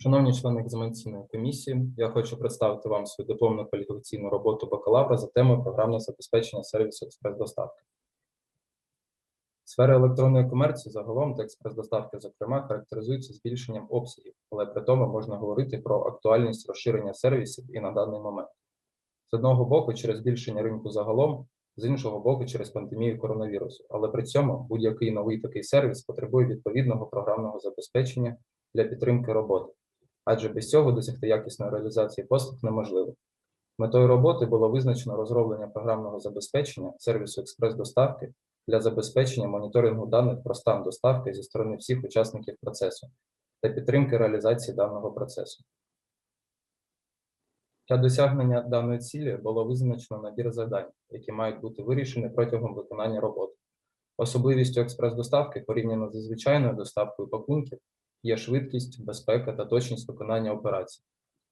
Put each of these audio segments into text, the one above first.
Шановні члени екзаменаційної комісії, я хочу представити вам свою дипломну кваліфікаційну роботу бакалавра за темою програмне забезпечення сервісу експрес-доставки. Сфера електронної комерції загалом та експрес-доставки, зокрема, характеризується збільшенням обсягів, але при тому можна говорити про актуальність розширення сервісів і на даний момент. З одного боку, через збільшення ринку загалом, з іншого боку, через пандемію коронавірусу. Але при цьому будь-який новий такий сервіс потребує відповідного програмного забезпечення для підтримки роботи, адже без цього досягти якісної реалізації послуг неможливо. Метою роботи було визначено розроблення програмного забезпечення сервісу експрес-доставки для забезпечення моніторингу даних про стан доставки зі сторони всіх учасників процесу та підтримки реалізації даного процесу. Для досягнення даної цілі було визначено набір завдань, які мають бути вирішені протягом виконання роботи. Особливістю експрес-доставки порівняно зі звичайною доставкою пакунків є швидкість, безпека та точність виконання операцій.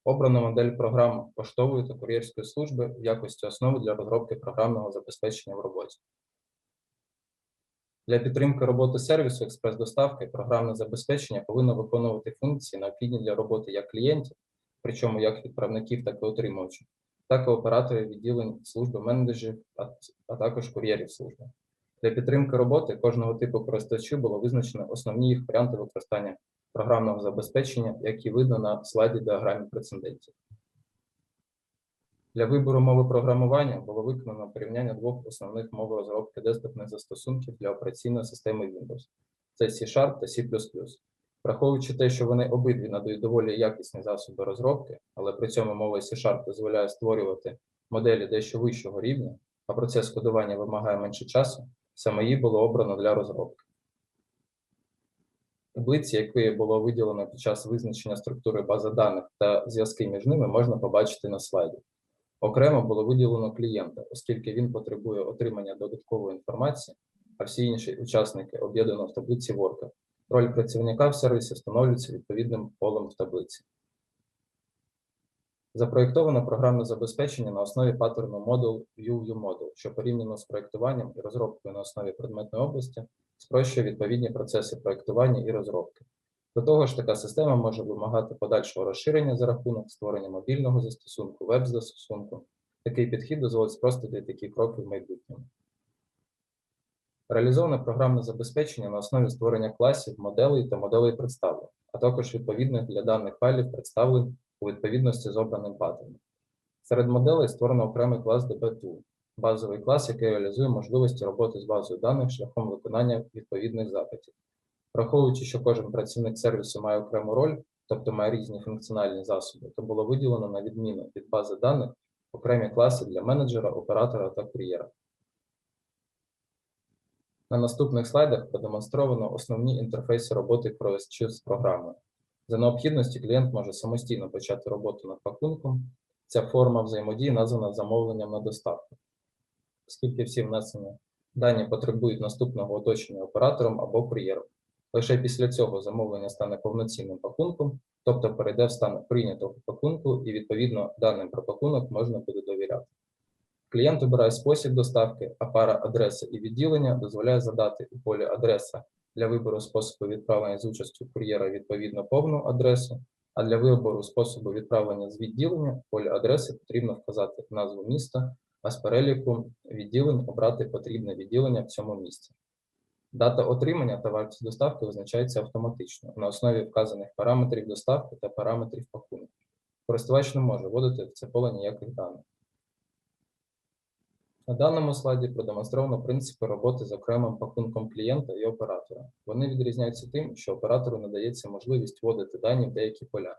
Обрана модель програм поштової та кур'єрської служби в якості основи для розробки програмного забезпечення в роботі. Для підтримки роботи сервісу експрес-доставки програмне забезпечення повинно виконувати функції, необхідні для роботи як клієнтів, причому як відправників, так і отримувачів, так і операторів відділень служби менеджерів, а, також кур'єрів служби. Для підтримки роботи кожного типу користувачів було визначено основні їх варіанти використання програмного забезпечення, які видно на слайді діаграмі прецедентів. Для вибору мови програмування було виконано порівняння двох основних мов розробки десктопних застосунків для операційної системи Windows це C-Sharp та C++. Враховуючи те, що вони обидві надають доволі якісні засоби розробки, але при цьому мова C-Sharp дозволяє створювати моделі дещо вищого рівня, а процес кодування вимагає менше часу, саме її було обрано для розробки. Таблиці, які було виділено під час визначення структури бази даних та зв'язки між ними, можна побачити на слайді. Окремо було виділено клієнта, оскільки він потребує отримання додаткової інформації, а всі інші учасники об'єднано в таблиці Worker. Роль працівника в сервісі встановлюється відповідним полем в таблиці. Запроєктовано програмне забезпечення на основі паттерну Model View View що порівняно з проєктуванням і розробкою на основі предметної області спрощує відповідні процеси проєктування і розробки. До того ж, така система може вимагати подальшого розширення за рахунок створення мобільного застосунку, веб-застосунку. Такий підхід дозволить спростити такі кроки в майбутньому. Реалізоване програмне забезпечення на основі створення класів, моделей та моделей представлень, а також відповідних для даних файлів представлень у відповідності з обраним паттерном. Серед моделей створено окремий клас DB2, базовий клас, який реалізує можливості роботи з базою даних шляхом виконання відповідних запитів. Враховуючи, що кожен працівник сервісу має окрему роль, тобто має різні функціональні засоби, то було виділено на відміну від бази даних окремі класи для менеджера, оператора та кур'єра. На наступних слайдах продемонстровано основні інтерфейси роботи користувачів з програмою. За необхідності клієнт може самостійно почати роботу над пакунком. Ця форма взаємодії названа замовленням на доставку, оскільки всі внесені дані потребують наступного оточення оператором або кур'єром. Лише після цього замовлення стане повноцінним пакунком, тобто перейде в стан прийнятого пакунку, і відповідно даним про пакунок можна буде довіряти. Клієнт обирає спосіб доставки, а пара адреси і відділення дозволяє задати у полі адреса для вибору способу відправлення з участю кур'єра відповідно повну адресу, а для вибору способу відправлення з відділення в полі адреси потрібно вказати назву міста, а з переліку відділень обрати потрібне відділення в цьому місці. Дата отримання та вартість доставки визначається автоматично на основі вказаних параметрів доставки та параметрів пакунку. Користувач не може вводити в це поле ніяких даних. На даному слайді продемонстровано принципи роботи з окремим пакунком клієнта і оператора. Вони відрізняються тим, що оператору надається можливість вводити дані в деякі поля.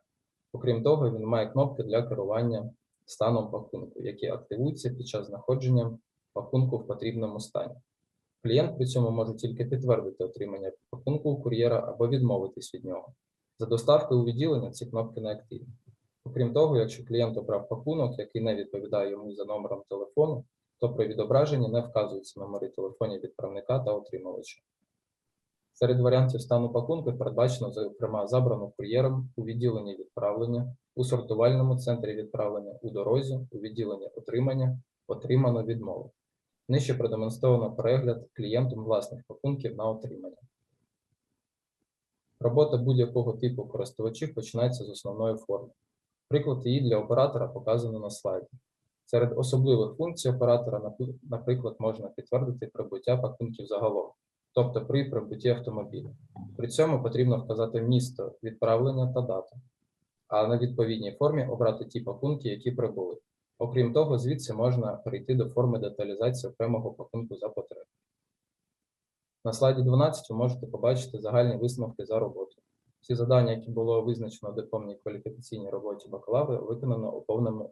Окрім того, він має кнопки для керування станом пакунку, які активуються під час знаходження пакунку в потрібному стані. Клієнт при цьому може тільки підтвердити отримання пакунку у кур'єра або відмовитись від нього. За доставкою у відділення ці кнопки не активні. Окрім того, якщо клієнт обрав пакунок, який не відповідає йому за номером телефону, то при відображенні не вказуються номери телефонів відправника та отримувача. Серед варіантів стану пакунку передбачено, зокрема, забрано кур'єром у відділенні відправлення, у сортувальному центрі відправлення, у дорозі, у відділенні отримання, отримано відмову. Нижче продемонстровано перегляд клієнтом власних пакунків на отримання. Робота будь-якого типу користувачів починається з основної форми. Приклад її для оператора показано на слайді. Серед особливих функцій оператора, наприклад, можна підтвердити прибуття пакунків загалом, тобто при прибутті автомобіля. При цьому потрібно вказати місто відправлення та дату, а на відповідній формі обрати ті пакунки, які прибули. Окрім того, звідси можна перейти до форми деталізації окремого пакунку за потреби. На слайді 12 ви можете побачити загальні висновки за роботу. Всі завдання, які було визначено в дипломній кваліфікаційній роботі бакалавра, виконано у повному